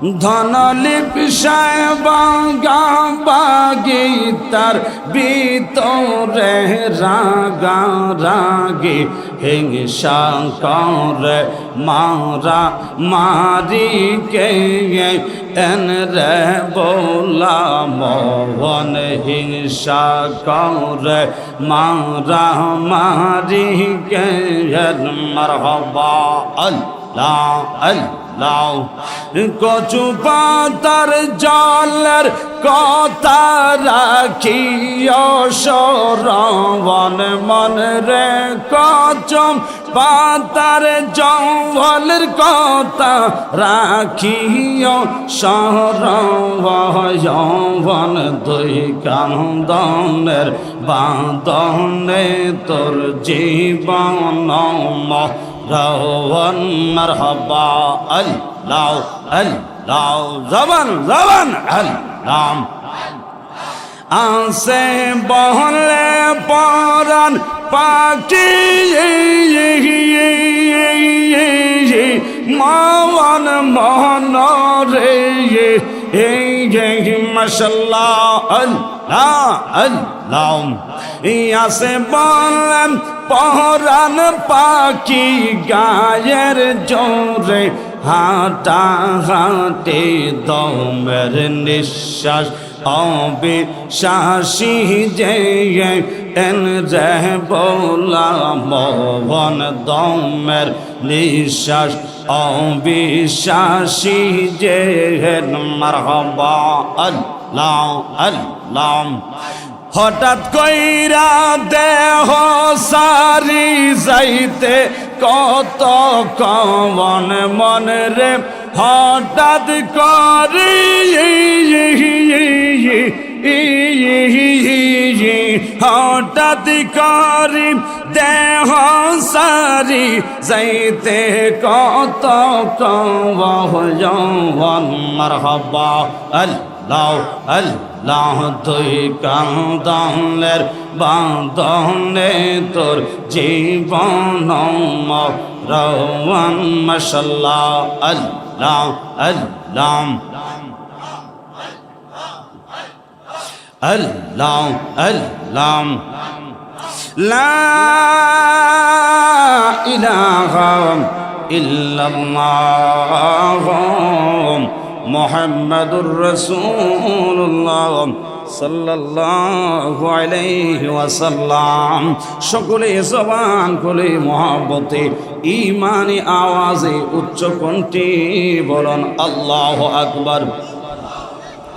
ধনলিপি সাহেবা বাগি তার ভিতরে রাগা রাগে। হিংসা করে মারা মারি কে এন রে বোলা মোহন। হিংসা করে মারা মারি কে মারহবা আল্লাহ আল্লাহ কচু পাতার জলের কথা রাখিও সরবন মন রে কচম। পাতার জঙ্গলের কথা রাখিও সরবন দুই কান্দনের বাঁধনে তোর জীবন রহন মারহাবা, আল্লাহ আল্লাহ, জবান জবান, আল্লাহ। আসে বহলে পরান পাখি মন মন রে মশাল্লাহ, আল্লাহ আল্লাহ। ইয়াসে বলেন পহরান পাখি গায়ের জোরে হাঁটা হাঁটে দমের নিঃশ্বাস। অবিশ্বাসী যে এন রে বোলা মোহন দমের নিঃশ্বাস। অবিশ্বাসী যে হেন মারহবা আল্লাহ আল্লাহ। হঠাৎ কইরা দেহ সারি যাইতে কত কমন মন রে হঠাৎ করি হঠাৎ করি দেহ সারি যাইতে কত কমন মারহাবা আল্লাহ। আল্লাহ তুই কান্দনের বাঁধনে তোর জীবন রওয়ান মশাল্লাহ, আল্লাহ আল্লাহ আল্লাহ আল্লাহ। লা ইলাহা ইল্লাল্লাহ। মোহাম্মদুর রসুল্লাহ সাল্লাল্লাহু আলাইহি ওয়াসাল্লাম। সকলে জবান খুলে মহাব্বতে ইমানি আওয়াজে উচ্চ কণ্ঠে বলুন, আল্লাহ আকবার।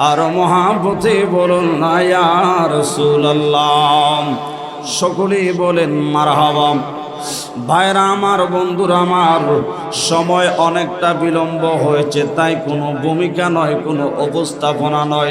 আর মহাব্বতে বলুন নায়া রসুল্লাহ সকলে বলেন, মারহাবা। ভাইরা আমার, বন্ধুরা আমার, সময় অনেকটা বিলম্ব হয়েছে, তাই কোনো ভূমিকা নয়, কোনো উপস্থাপনা নয়।